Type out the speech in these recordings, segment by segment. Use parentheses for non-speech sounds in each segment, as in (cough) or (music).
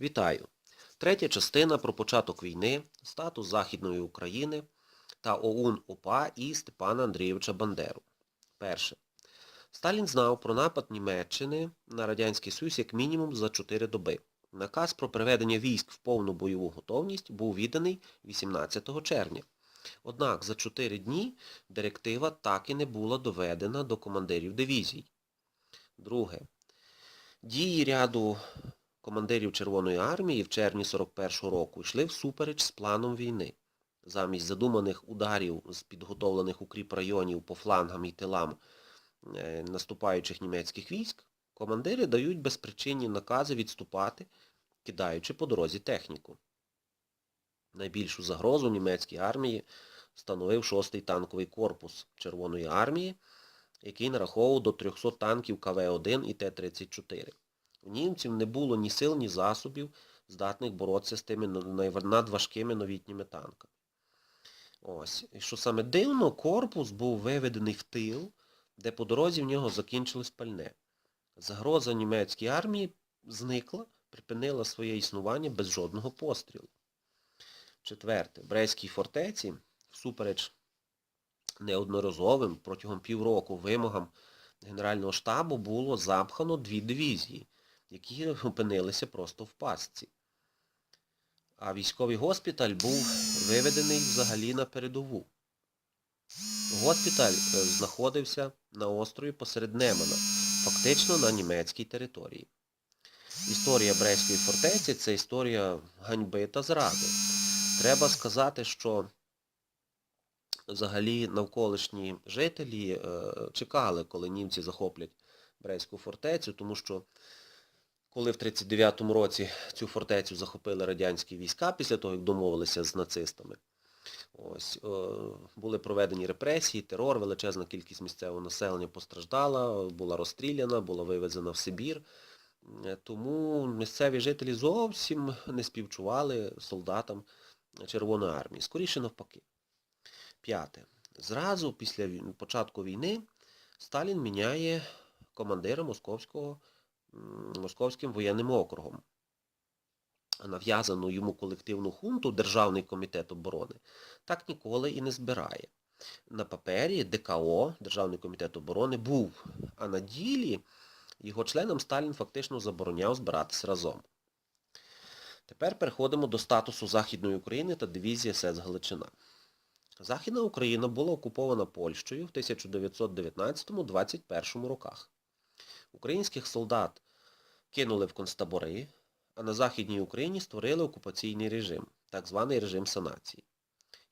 Вітаю! Третя частина про початок війни, статус Західної України та ОУН УПА і Степана Андрійовича Бандеру. Перше. Сталін знав про напад Німеччини на Радянський Союз як мінімум за 4 доби. Наказ про приведення військ в повну бойову готовність був відданий 18 червня. Однак за 4 дні директива так і не була доведена до командирів дивізій. Друге. Дії ряду командирів Червоної армії в червні 41-го року йшли всупереч з планом війни. Замість задуманих ударів з підготовлених укріп районів по флангам і тилам е, наступаючих німецьких військ, командири дають безпричинні накази відступати, кидаючи по дорозі техніку. Найбільшу загрозу німецькій армії становив 6-й танковий корпус Червоної армії, який нараховував до 300 танків КВ-1 і Т-34. У німців не було ні сил, ні засобів, здатних боротися з тими надважкими новітніми танками. Ось. І що саме дивно, корпус був виведений в тил, де по дорозі в нього закінчилось пальне. Загроза німецькій армії зникла, припинила своє існування без жодного пострілу. Четверте. В Брестській фортеці, всупереч неодноразовим протягом півроку вимогам Генерального штабу було запхано дві дивізії, які опинилися просто в пастці. А військовий госпіталь був виведений взагалі на передову. Госпіталь е, знаходився на острові посеред Немана, фактично на німецькій території. Історія Брестської фортеці це історія ганьби та зради. Треба сказати, що взагалі навколишні жителі е, чекали, коли німці захоплять Брестську фортецю, тому що коли в 39-му році цю фортецю захопили радянські війська, після того, як домовилися з нацистами, ось, е, були проведені репресії, терор, величезна кількість місцевого населення постраждала, була розстріляна, була вивезена в Сибір. Е, Тому місцеві жителі зовсім не співчували солдатам Червоної армії. Скоріше навпаки. П'яте. Зразу після початку війни Сталін міняє командира Московського, Московським воєнним округом. Нав'язану йому колективну хунту Державний комітет оборони так ніколи і не збирає. На папері ДКО, Державний комітет оборони, був, а на ділі його членам Сталін фактично забороняв збиратися разом. Тепер переходимо до статусу Західної України та дивізії СС Галичина. Західна Україна була окупована Польщею в 1919-21 роках. Українських солдат кинули в концтабори, а на Західній Україні створили окупаційний режим, так званий режим санації.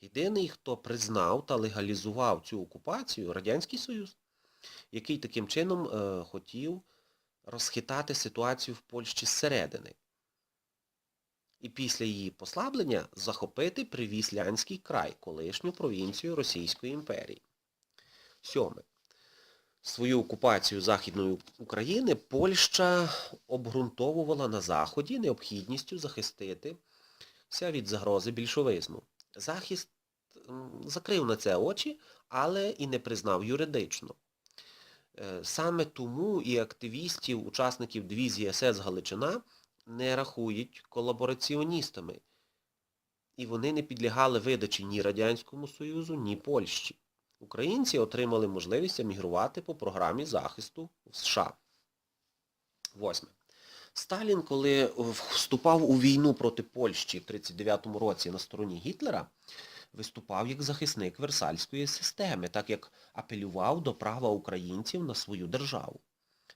Єдиний, хто признав та легалізував цю окупацію, Радянський Союз, який таким чином е, хотів розхитати ситуацію в Польщі зсередини. І після її послаблення захопити Привіслянський край, колишню провінцію Російської імперії. Сьоме. Свою окупацію Західної України Польща обґрунтовувала на Заході необхідністю захиститися від загрози більшовизму. Захист закрив на це очі, але і не признав юридично. Е, Саме тому і активістів, учасників дивізії СС Галичина не рахують колабораціоністами. І вони не підлягали видачі ні Радянському Союзу, ні Польщі. Українці отримали можливість емігрувати по програмі захисту в США. Восьме. Сталін, коли вступав у війну проти Польщі в 1939 році на стороні Гітлера, виступав як захисник Версальської системи, так як апелював до права українців на свою державу.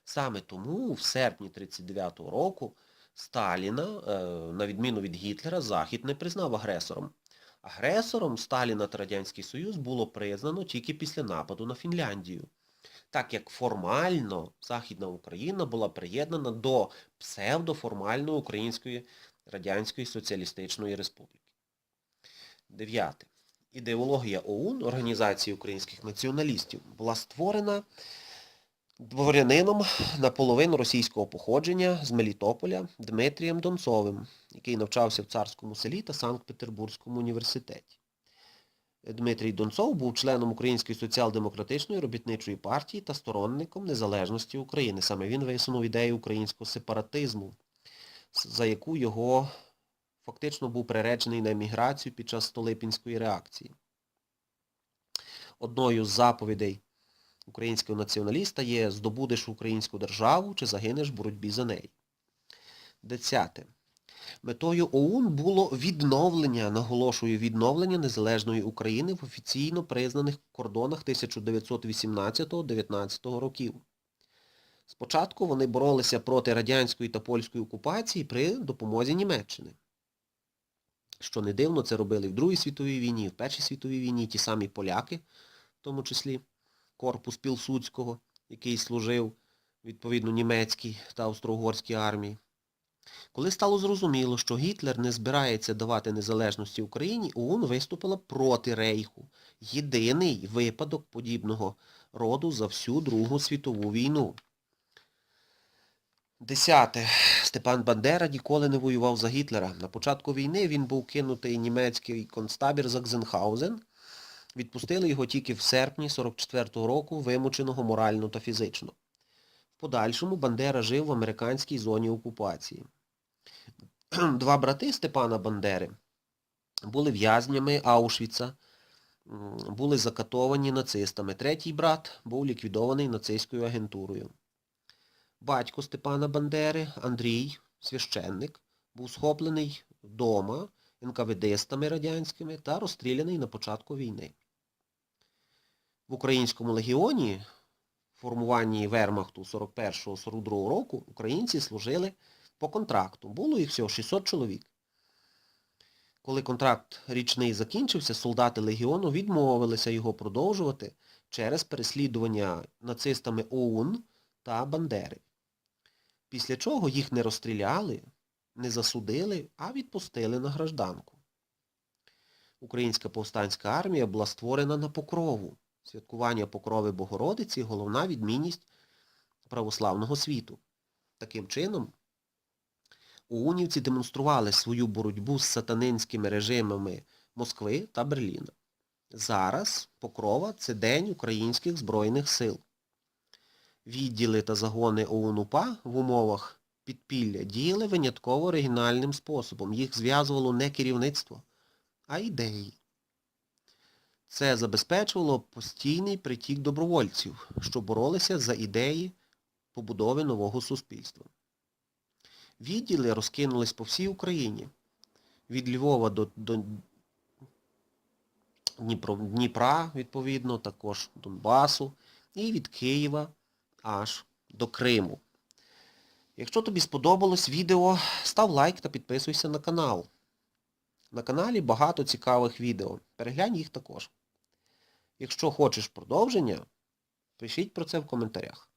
Саме тому в серпні 1939 року Сталіна, е, на відміну від Гітлера, Захід не признав агресором. Агресором Сталіна та Радянський Союз було признано тільки після нападу на Фінляндію, так як формально Західна Україна була приєднана до псевдоформальної Української Радянської Соціалістичної Республіки. Дев'яте. Ідеологія ОУН, Організації українських націоналістів, була створена дворянином наполовину російського походження з Мелітополя Дмитрієм Донцовим, який навчався в Царському селі та Санкт-Петербурзькому університеті. Дмитрій Донцов був членом Української соціал-демократичної робітничої партії та сторонником незалежності України. Саме він висунув ідею українського сепаратизму. за яку його фактично був приречений на еміграцію під час Столипінської реакції. Одною з заповідей українського націоналіста є здобудеш українську державу чи загинеш в боротьбі за неї. Десяте. Метою ОУН було відновлення, наголошую, відновлення незалежної України в офіційно признаних кордонах 1918-19 років. Спочатку вони боролися проти радянської та польської окупації при допомозі Німеччини. Що не дивно, це робили в Другій світовій війні, в Першій світовій війні ті самі поляки, в тому числі корпус Пілсудського, який служив відповідно німецькій та австро-угорській армії. Коли стало зрозуміло, що Гітлер не збирається давати незалежності Україні, ОУН виступила проти Рейху. Єдиний випадок подібного роду за всю Другу світову війну. Десяте. Степан Бандера ніколи не воював за Гітлера. На початку війни він був кинутий німецький концтабір Закзенхаузен. Відпустили його тільки в серпні 44-го року, вимученого морально та фізично. В подальшому Бандера жив в американській зоні окупації. (clears throat) Два брати Степана Бандери були в'язнями Аушвіца, були закатовані нацистами. Третій брат був ліквідований нацистською агентурою. Батько Степана Бандери, Андрій, священник, був схоплений вдома НКВДстами радянськими та розстріляний на початку війни. В Українському легіоні в формуванні Вермахту 41-42 року українці служили по контракту. Було їх всього 600 чоловік. Коли контракт річний закінчився, солдати легіону відмовилися його продовжувати через переслідування нацистами ОУН та Бандери. Після чого їх не розстріляли, не засудили, а відпустили на гражданку. Українська повстанська армія була створена на покрову. Святкування покрови Богородиці – головна відмінність православного світу. Таким чином, ОУНівці демонстрували свою боротьбу з сатанинськими режимами Москви та Берліна. Зараз Покрова – це День українських Збройних сил. Відділи та загони ОУН-УПА в умовах підпілля діяли винятково оригінальним способом. Їх зв'язувало не керівництво, а ідеї. Це забезпечувало постійний притік добровольців, що боролися за ідеї побудови нового суспільства. Відділи розкинулись по всій Україні. Від Львова до, до Дніпра, відповідно, також Донбасу, і від Києва аж до Криму. Якщо тобі сподобалось відео, став лайк та підписуйся на канал. На каналі багато цікавих відео. Переглянь їх також. Якщо хочеш продовження, пишіть про це в коментарях.